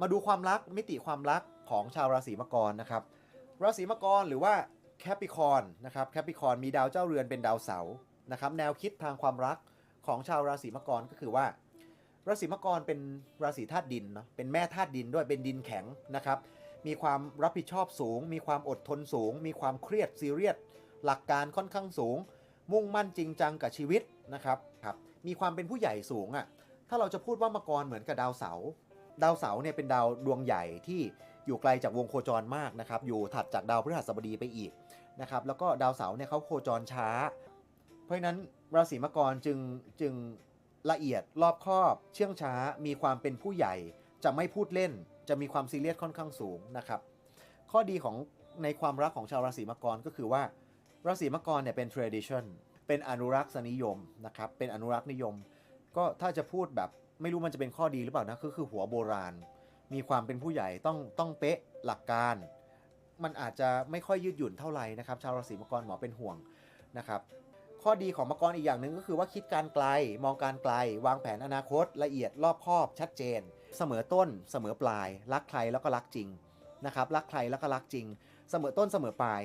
มาดูความรักมิติความรักของชาวราศีมังกรนะครับ ราศีมังกรหรือว่าแคปิคอนนะครับแคปิคอนมีดาวเจ้าเรือนเป็นดาวเสาร์นะครับ แนวคิดทางความรักของชาวราศีมังกรก็คือว่า ราศีมังกรเป็นราศีธาตุดินเนาะเป็นแม่ธาตุดินด้วยเป็นดินแข็งนะครับ มีความรับผิดชอบสูง มีความอดทนสูง มีความเครียดซีเรียสหลักการค่อนข้างสูง มุ่งมั่นจริงจังกับชีวิตนะครับครับมีความเป็นผู้ใหญ่สูงอะ่ะถ้าเราจะพูดว่ามังกรเหมือนกับดาวเสาร์ ดาวเสาร์เนี่ยเป็นดาวดวงใหญ่ที่อยู่ไกลจากวงโคจรมากนะครับ อยู่ถัดจากดาวพฤหัสบดีไปอีกนะครับ แล้วก็ดาวเสาร์เนี่ยเขาโคจรช้า เพราะฉะนั้นราศีมังกรจึงจึงละเอียดรอบคอบ เชื่องช้ามีความเป็นผู้ใหญ่ จะไม่พูดเล่น จะมีความซีเรียสค่อนข้างสูงนะครับ ข้อดีของในความรักของชาวราศีมังกรก็คือว่า ราศีมังกรเนี่ยเป็น tradition เป็นอนุรักษนิยมนะครับ เป็นอนุรักษ์นิยม ก็ถ้าจะพูดแบบ ไม่รู้มันจะเป็นข้อดีหรือเปล่านะก็คือหัวโบราณ มีความเป็นผู้ใหญ่ต้องต้องเป๊ะหลักการ มันอาจจะไม่ค่อยยืดหยุ่นเท่าไหร่นะครับ ชาวราศีมังกรหมอเป็นห่วงนะครับข้อดีของมังกรอีกอย่างหนึ่งก็คือว่าคิดการไกล มองการไกล วางแผนอนาคต ละเอียดรอบคอบ ชัดเจน เสมอต้น เสมอปลาย รักใครแล้วก็รักจริงนะครับรักใครแล้วก็รักจริง เสมอต้นเสมอปลาย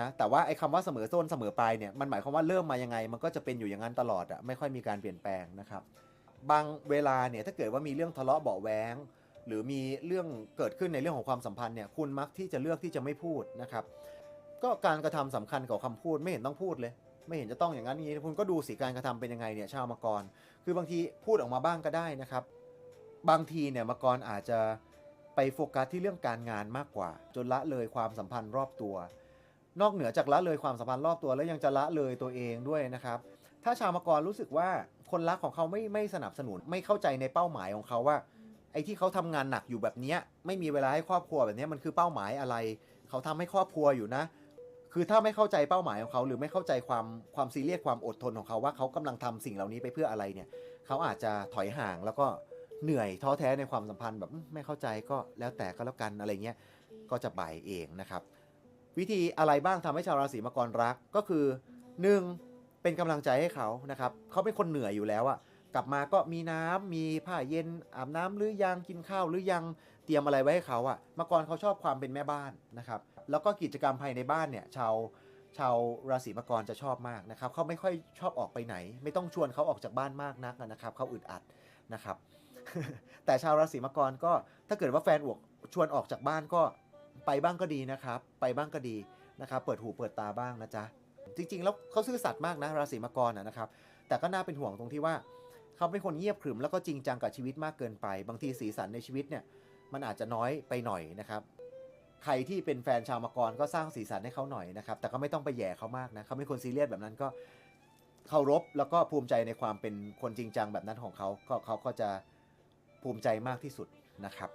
นะแต่ว่าไอ้คำว่าเสมอต้นเสมอปลายเนี่ยมันหมายความว่าเริ่มมายังไง มันก็จะเป็นอยู่อย่างนั้นตลอดอะไม่ค่อยมีการเปลี่ยนแปลงนะครับ บางเวลาเนี่ยถ้าเกิดว่ามีเรื่องทะเลาะเบาะแวงหรือมีเรื่องเกิดขึ้นในเรื่องของความสัมพันธ์เนี่ยคุณมักที่จะเลือกที่จะไม่พูดนะครับ ก็การกระทำสำคัญกว่าคำพูดไม่เห็นต้องพูดเลย ไม่เห็นจะต้องอย่างนั้นอย่างนี้คุณก็ดูสิการกระทำเป็นยังไงเนี่ยชาวมังกร คือบางทีพูดออกมาบ้างก็ได้นะครับ บางทีเนี่ยมังกรอาจจะไปโฟกัสที่เรื่องการงานมากกว่า จนละเลยความสัมพันธ์รอบตัว นอกเหนือจากละเลยความสัมพันธ์รอบตัวแล้วยังจะละเลยตัวเองด้วยนะครับ ถ้าชาวมังกรรู้สึกว่าคนรักของเขาไม่ไม่สนับสนุนไม่เข้าใจในเป้าหมายของเขาว่า ไอ้ที่เขาทำงานหนักอยู่แบบเนี้ยไม่มีเวลาให้ครอบครัวแบบเนี้ยมันคือเป้าหมายอะไร เขาทำให้ครอบครัวอยู่นะ คือถ้าไม่เข้าใจเป้าหมายของเขา หรือไม่เข้าใจความความซีเรียสความอดทนของเขาว่าเขากำลังทำสิ่งเหล่านี้ไปเพื่ออะไรเนี่ย เขาอาจจะถอยห่างแล้วก็เหนื่อยท้อแท้ในความสัมพันธ์แบบไม่เข้าใจก็แล้วแต่ก็แล้วกันอะไรเงี้ยก็จะบ่ายเองนะครับ วิธีอะไรบ้างทำให้ชาวราศีมังกรรักก็คือหนึ่ง เป็นกำลังใจให้เขานะครับเขาเป็นคนเหนื่อยอยู่แล้วอะกลับมาก็มีน้ำมีผ้าเย็นอาบน้ำหรือยังกินข้าวหรือยังเตรียมอะไรไว้ให้เขาอะมังกรเขาชอบความเป็นแม่บ้านนะครับ แล้วก็กิจกรรมภายในบ้านเนี่ยชาวชาวราศีมังกรจะชอบมากนะครับเขาไม่ค่อยชอบออกไปไหน ไม่ต้องชวนเขาออกจากบ้านมากนักนะครับเขาอึดอัดนะครับ แต่ชาวราศีมังกรก็ถ้าเกิดว่าแฟนอวกชวนออกจากบ้านก็ไปบ้างก็ดีนะครับ ไปบ้างก็ดีนะครับ เปิดหูเปิดตาบ้างนะจ๊ะ จริง ๆ แล้วเขาซื่อสัตย์มากนะราศีมังกรนะครับ แต่ก็น่าเป็นห่วงตรงที่ว่าเขาเป็นคนเงียบขรึมแล้วก็จริงจังกับชีวิตมากเกินไป บางทีสีสันในชีวิตเนี่ยมันอาจจะน้อยไปหน่อยนะครับใครที่เป็นแฟนชาวมังกรก็สร้างสีสันให้เขาหน่อยนะครับ แต่ก็ไม่ต้องไปแย่เขามากนะเขาไม่คนซีเรียสแบบนั้นก็เคารพแล้วก็ภูมิใจในความเป็นคนจริงจังแบบนั้นของเขาก็เขาก็จะภูมิใจมากที่สุดนะครับ